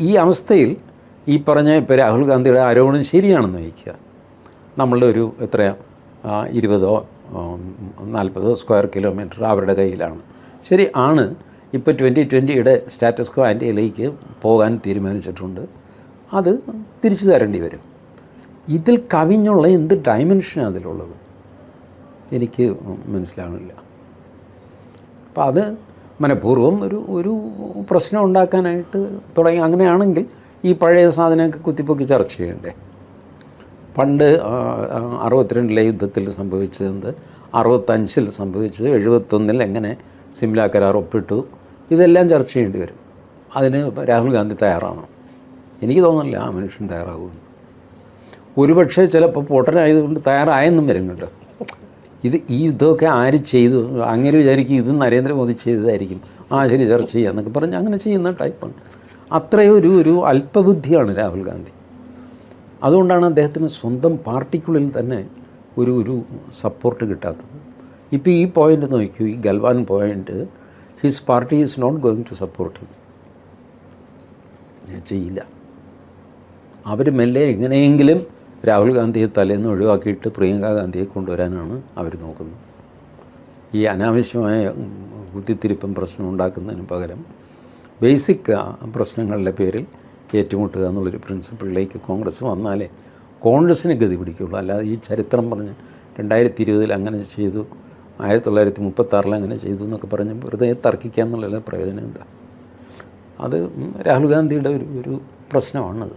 ഈ- അവസ്ഥയിൽ ഈ പറഞ്ഞ ഇപ്പോൾ രാഹുൽ ഗാന്ധിയുടെ ആരോപണം ശരിയാണെന്ന് വയ്ക്കുക. നമ്മളുടെ ഒരു എത്രയാ ഇരുപതോ നാൽപ്പതോ സ്ക്വയർ കിലോമീറ്റർ അവരുടെ കയ്യിലാണ്. ശരി ആണ്. ഇപ്പോൾ ട്വന്റി ട്വന്റിയുടെ സ്റ്റാറ്റസ് കോ ആന്റിയിലേക്ക് പോകാൻ തീരുമാനിച്ചിട്ടുണ്ട്. അത് തിരിച്ചു തരേണ്ടി വരും. ഇതിൽ കവിഞ്ഞുള്ള എന്ത് ഡയമെൻഷനാണ് അതിലുള്ളത്? എനിക്ക് മനസ്സിലാവുന്നില്ല. അപ്പോൾ അത് മനഃപൂർവം ഒരു ഒരു പ്രശ്നം ഉണ്ടാക്കാനായിട്ട് തുടങ്ങി. അങ്ങനെയാണെങ്കിൽ ഈ പഴയ സാധനമൊക്കെ കുത്തിപ്പൊക്കി ചർച്ച ചെയ്യണ്ടേ? പണ്ട് അറുപത്തിരണ്ടിലെ യുദ്ധത്തിൽ സംഭവിച്ചതെന്ത്? അറുപത്തഞ്ചിൽ സംഭവിച്ചത് എഴുപത്തൊന്നിൽ എങ്ങനെ സിംല കരാർ ഒപ്പിട്ടു? ഇതെല്ലാം ചർച്ച ചെയ്യേണ്ടി വരും. അതിന് രാഹുൽ ഗാന്ധി തയ്യാറാണോ എനിക്ക് തോന്നുന്നില്ല ആ മനുഷ്യൻ തയ്യാറാകുമെന്ന് ഒരുപക്ഷെ ചിലപ്പോൾ പൊട്ടനായതുകൊണ്ട് തയ്യാറായെന്നും വരും കേട്ടോ ഇത് ഈ യുദ്ധമൊക്കെ ആര് ചെയ്തു? അങ്ങനെ വിചാരിക്കും ഇത് നരേന്ദ്രമോദി ചെയ്തതായിരിക്കും. ആ ശരി ചർച്ച ചെയ്യുക എന്നൊക്കെ പറഞ്ഞ് അങ്ങനെ ചെയ്യുന്ന ടൈപ്പാണ്. അത്രയും ഒരു ഒരു അല്പബുദ്ധിയാണ് രാഹുൽ ഗാന്ധി. അതുകൊണ്ടാണ് അദ്ദേഹത്തിന് സ്വന്തം പാർട്ടിക്കുള്ളിൽ തന്നെ ഒരു ഒരു സപ്പോർട്ട് കിട്ടാത്തത്. ഇപ്പോൾ ഈ പോയിന്റ് നോക്കൂ ഈ Galwan point his party is not going to support ചെയ്യില്ല. അവർ മെല്ലെ എങ്ങനെയെങ്കിലും രാഹുൽ ഗാന്ധിയെ തലേന്ന് ഒഴിവാക്കിയിട്ട് പ്രിയങ്ക ഗാന്ധിയെ കൊണ്ടുവരാനാണ് അവർ നോക്കുന്നത്. ഈ അനാവശ്യമായ കുത്തിത്തിരിപ്പം പ്രശ്നം ഉണ്ടാക്കുന്നതിന് പകരം ബേസിക് പ്രശ്നങ്ങളുടെ പേരിൽ ഏറ്റുമുട്ടുക എന്നുള്ളൊരു പ്രിൻസിപ്പിളിലേക്ക് കോൺഗ്രസ് വന്നാലേ കോൺഗ്രസ്സിന് ഗതി പിടിക്കുള്ളൂ. അല്ലാതെ ഈ ചരിത്രം പറഞ്ഞ് രണ്ടായിരത്തി ഇരുപതിൽ അങ്ങനെ ചെയ്തു ആയിരത്തി തൊള്ളായിരത്തി മുപ്പത്താറിൽ അങ്ങനെ ചെയ്തു എന്നൊക്കെ പറഞ്ഞ് വെറുതെ തർക്കിക്കുക എന്നുള്ള പ്രയോജനം എന്താ? അത് രാഹുൽ ഗാന്ധിയുടെ ഒരു ഒരു പ്രശ്നമാണത്.